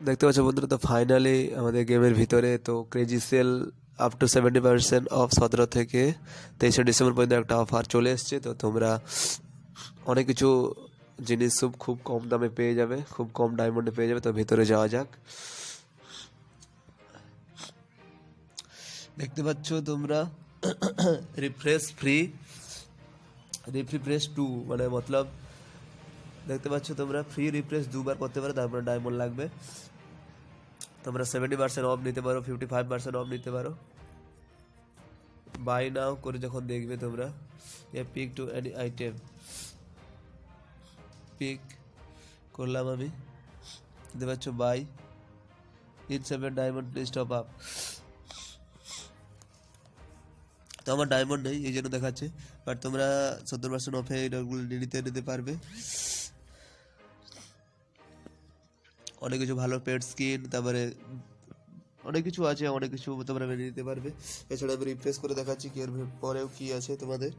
দেখতে পাচ্ছ বন্ধুরা, তো ফাইনালি আমাদের গেমের ভিতরে তো crazy sale up to seventy percent off সতেরো থেকে তেইশে ডিসেম্বর পর্যন্ত একটা অফার চলে এসছে। তো তোমরা অনেক কিছু জিনিস সব খুব কম দামে পেয়ে যাবে, খুব কম ডায়মন্ডে পেয়ে যাবে। তো ভিতরে যাওয়া যাক। দেখতে পাচ্ছ তোমরা রিফ্রেশ ফ্রি রিফ্রেশ টু মানে মতলব দেখতে পাচ্ছ তোমরা ফ্রি রিফ্রেশ দুবার করতে পারো, তারপরে ডায়মন্ড লাগবে। তোমরা সেভেন্টি পার্সেন্ট অফ নিতে পারো ফিফটি ফাইভ পার্সেন্ট অফ নিতে পারো। বাই নাও করে যখন দেখবে তোমরা, a pick to any item pick করলাম আমি। দেখতে পাচ্ছ buy in seven diamond please top up তো আমার ডায়মন্ড নেই, এই জন্য দেখাচ্ছে। বাট তোমরা সত্তর পার্সেন্ট অফে এটাগুলো নিতে নিতে পারবে। অনেক কিছু ভালো পেড স্কিন তারপরে অনেক কিছু আছে, অনেক কিছু তোমরা মেনে নিতে পারবে। এছাড়া আমি রিফ্রেশ করে দেখাচ্ছি কি এর পরেও কি আছে তোমাদের।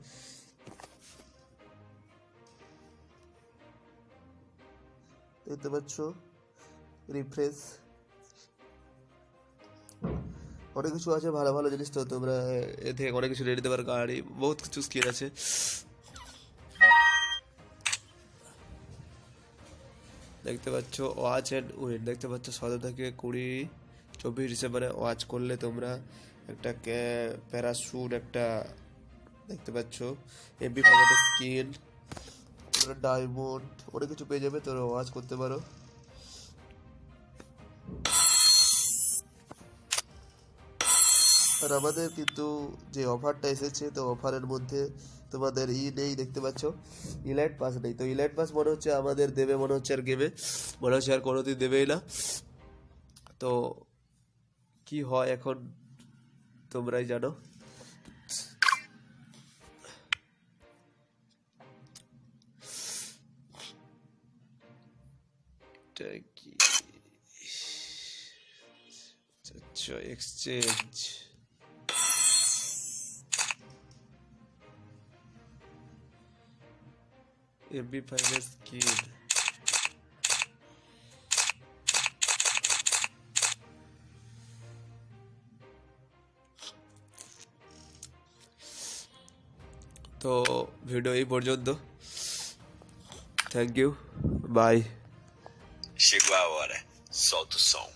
দেখতে পাচ্ছ? রিফ্রেশ অনেক কিছু আছে, ভালো ভালো জিনিস তো তোমরা এ থেকে অনেক কিছু নিয়ে নিতে পারো। গাড়ি বহুত কিছু স্কিন আছে। দেখতে পাচ্ছ ওয়াচ অ্যান্ড উইন। দেখতে পাচ্ছ সতেরো থেকে কুড়ি চব্বিশ ডিসেম্বরে ওয়াচ করলে তোমরা একটা প্যারাশুট একটা দেখতে পাচ্ছ, এমবি স্কিন ডায়মন্ড, অনেক কিছু পেয়ে যাবে, তোমরা ওয়াচ করতে পারো। আর আমাদের কিন্তু যে অফারটা এসেছে, তো অফারের মধ্যে তোমাদের ই নেই, দেখতে পাচ্ছ? ইলাইট পাস নেই। তো ইলাইট পাস মনে হচ্ছে আমাদের দেবে, মনে হচ্ছে আর গেমে মনে হচ্ছে আর কোনোদিন দেবেই না। তো কি হয় এখন তোমরাই জানো। এটা কি? e bi para a esquerda. તો વિડીયો એ પર Chegou a hora, solta o som.